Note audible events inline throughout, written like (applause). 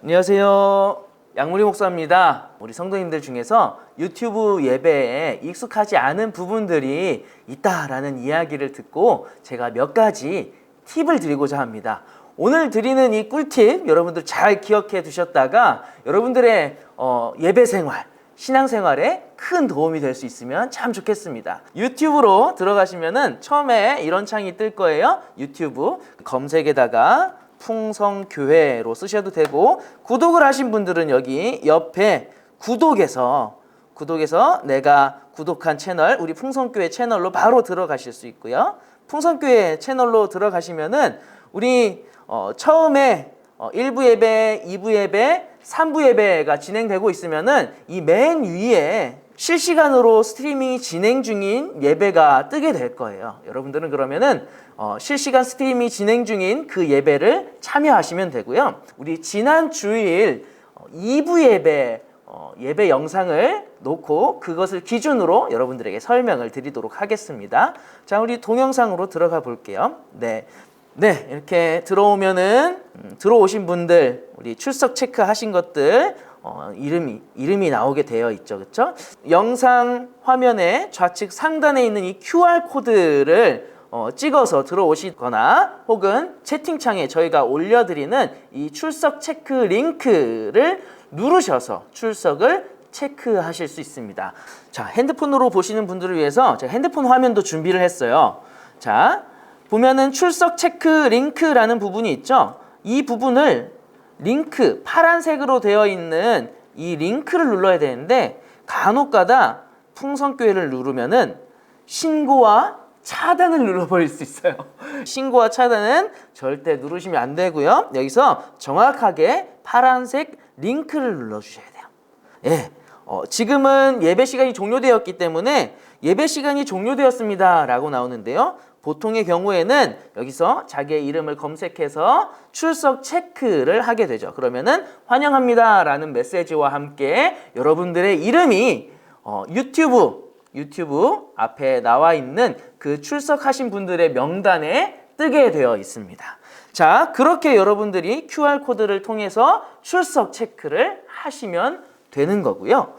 안녕하세요. 양무리 목사입니다. 우리 성도님들 중에서 유튜브 예배에 익숙하지 않은 부분들이 있다라는 이야기를 듣고 제가 몇 가지 팁을 드리고자 합니다. 오늘 드리는 이 꿀팁 여러분들 잘 기억해 두셨다가 여러분들의 어, 예배 생활, 신앙 생활에 큰 도움이 될 수 있으면 참 좋겠습니다. 유튜브로 들어가시면은 처음에 이런 창이 뜰 거예요. 유튜브 검색에다가 풍성교회로 쓰셔도 되고 구독을 하신 분들은 여기 옆에 구독에서 구독에서 내가 구독한 채널 우리 풍성교회 채널로 바로 들어가실 수 있고요. 풍성교회 채널로 들어가시면은 우리 어, 처음에 어, 1부 예배, 2부 예배, 3부 예배가 진행되고 있으면은 이 맨 위에 실시간으로 스트리밍이 진행 중인 예배가 뜨게 될 거예요. 여러분들은 그러면은 어, 실시간 스트리밍이 진행 중인 그 예배를 참여하시면 되고요. 우리 지난 주일 어, 2부 예배 어, 예배 영상을 놓고 그것을 기준으로 여러분들에게 설명을 드리도록 하겠습니다. 자, 우리 동영상으로 들어가 볼게요. 네. 네, 이렇게 들어오면은 음, 들어오신 분들 우리 출석 체크하신 것들 어, 이름이 이름이 나오게 되어 있죠, 그렇죠? 영상 화면에 좌측 상단에 있는 이 QR 코드를 어, 찍어서 들어오시거나 혹은 채팅창에 저희가 올려드리는 이 출석 체크 링크를 누르셔서 출석을 체크하실 수 있습니다. 자, 핸드폰으로 보시는 분들을 위해서 제가 핸드폰 화면도 준비를 했어요. 자, 보면은 출석 체크 링크라는 부분이 있죠. 이 부분을 링크 파란색으로 되어 있는 이 링크를 눌러야 되는데 간혹가다 풍성교회를 누르면은 신고와 차단을 눌러버릴 수 있어요. (laughs) 신고와 차단은 절대 누르시면 안 되고요. 여기서 정확하게 파란색 링크를 눌러주셔야 돼요. 예. 어, 지금은 예배 시간이 종료되었기 때문에 예배 시간이 종료되었습니다. 라고 나오는데요. 보통의 경우에는 여기서 자기의 이름을 검색해서 출석 체크를 하게 되죠. 그러면은 환영합니다. 라는 메시지와 함께 여러분들의 이름이 어, 유튜브, 유튜브 앞에 나와 있는 그 출석하신 분들의 명단에 뜨게 되어 있습니다. 자, 그렇게 여러분들이 QR코드를 통해서 출석 체크를 하시면 되는 거고요.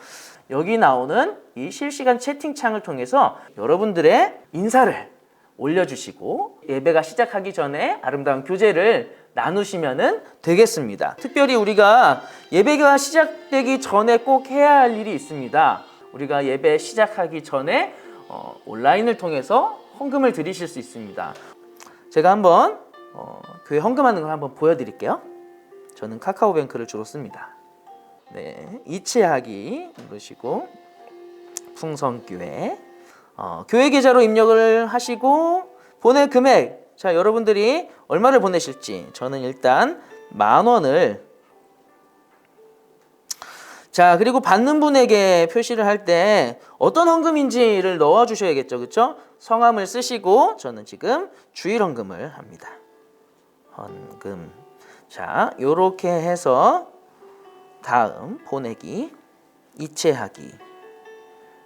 여기 나오는 이 실시간 채팅창을 통해서 여러분들의 인사를 올려주시고 예배가 시작하기 전에 아름다운 교제를 나누시면 되겠습니다. 특별히 우리가 예배가 시작되기 전에 꼭 해야 할 일이 있습니다. 우리가 예배 시작하기 전에 어, 온라인을 통해서 헌금을 드리실 수 있습니다. 제가 한번 어, 교회 헌금하는 걸 한번 보여드릴게요. 저는 카카오뱅크를 주로 씁니다. 네, 이체하기 누르시고 풍성교회 어, 교회 계좌로 입력을 하시고 보낼 금액. 자 여러분들이 얼마를 보내실지 저는 일단 만 원을. 자 그리고 받는 분에게 표시를 할 때 어떤 헌금인지를 넣어 주셔야겠죠. 그렇죠 성함을 쓰시고 저는 지금 주일 헌금을 합니다. 헌금. 자 요렇게 해서 다음 보내기 이체하기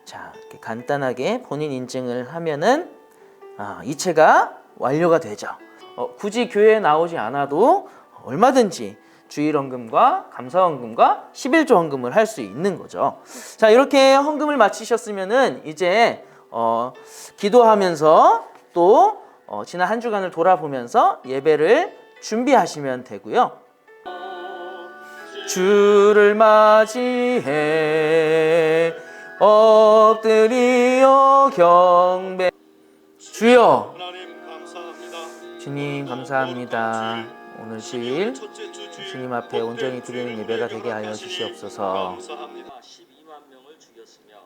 자 이렇게 간단하게 본인 인증을 하면은 아, 이체가 완료가 되죠. 어, 굳이 교회에 나오지 않아도 얼마든지 주일헌금과 감사헌금과 11조 헌금을 할 수 있는 거죠. 자 이렇게 헌금을 마치셨으면은 이제 어, 기도하면서 또 어, 지난 한 주간을 돌아보면서 예배를 준비하시면 되고요. 주를 맞이해 엎드리어 경배. 주여. 하나님 감사합니다. 주님 감사합니다. 오늘 주일 주 주님 앞에 온전히 드리는 예배가 되게 하여 주시옵소서. 감사합니다. 12만 명을 죽였으며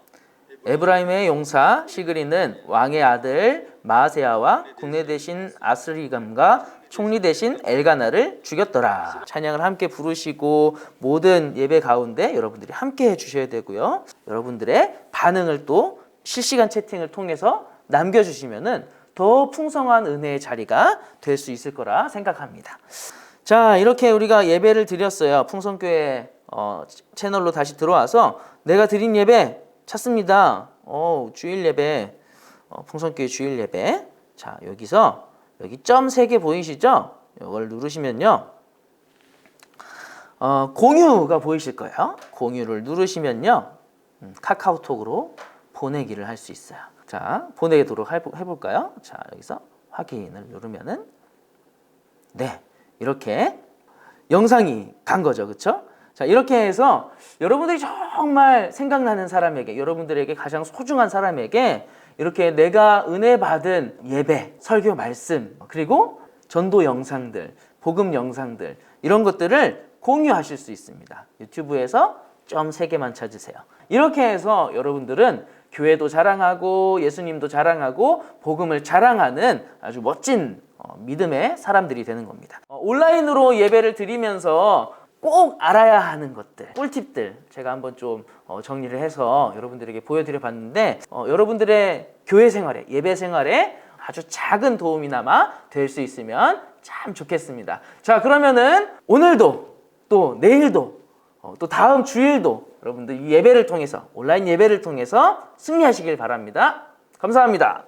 에브라임의 용사 시그리는 왕의 아들 마세아와 국내 대신 아스리감과 총리 대신 엘가나를 죽였더라. 찬양을 함께 부르시고 모든 예배 가운데 여러분들이 함께 해 주셔야 되고요. 여러분들의 반응을 또 실시간 채팅을 통해서 남겨 주시면은 더 풍성한 은혜의 자리가 될 수 있을 거라 생각합니다. 자, 이렇게 우리가 예배를 드렸어요. 풍성교회 어, 채널로 다시 들어와서 내가 드린 예배 찾습니다. 어, 주일 예배, 어, 풍성교회 주일 예배. 자, 여기서 여기 점세개 보이시죠? 이걸 누르시면요. 어, 공유가 보이실 거예요. 공유를 누르시면요. 음, 카카오톡으로 보내기를 할 수 있어요. 자, 보내도록 해볼까요? 자, 여기서 확인을 누르면은 네, 이렇게 영상이 간 거죠. 그쵸? 자, 이렇게 해서 여러분들이 정말 생각나는 사람에게, 여러분들에게 가장 소중한 사람에게 이렇게 내가 은혜 받은 예배, 설교 말씀, 그리고 전도 영상들, 복음 영상들, 이런 것들을 공유하실 수 있습니다. 유튜브에서 점 세 개만 찾으세요. 이렇게 해서 여러분들은 교회도 자랑하고 예수님도 자랑하고 복음을 자랑하는 아주 멋진 어, 믿음의 사람들이 되는 겁니다. 어, 온라인으로 예배를 드리면서 꼭 알아야 하는 것들, 꿀팁들 제가 한번 좀 어, 정리를 해서 여러분들에게 보여드려 봤는데 어, 여러분들의 교회 생활에 예배 생활에 아주 작은 도움이나마 될 수 있으면 참 좋겠습니다. 자 그러면은 오늘도 또 내일도 어, 또 다음 주일도 여러분들 이 예배를 통해서 온라인 예배를 통해서 승리하시길 바랍니다. 감사합니다.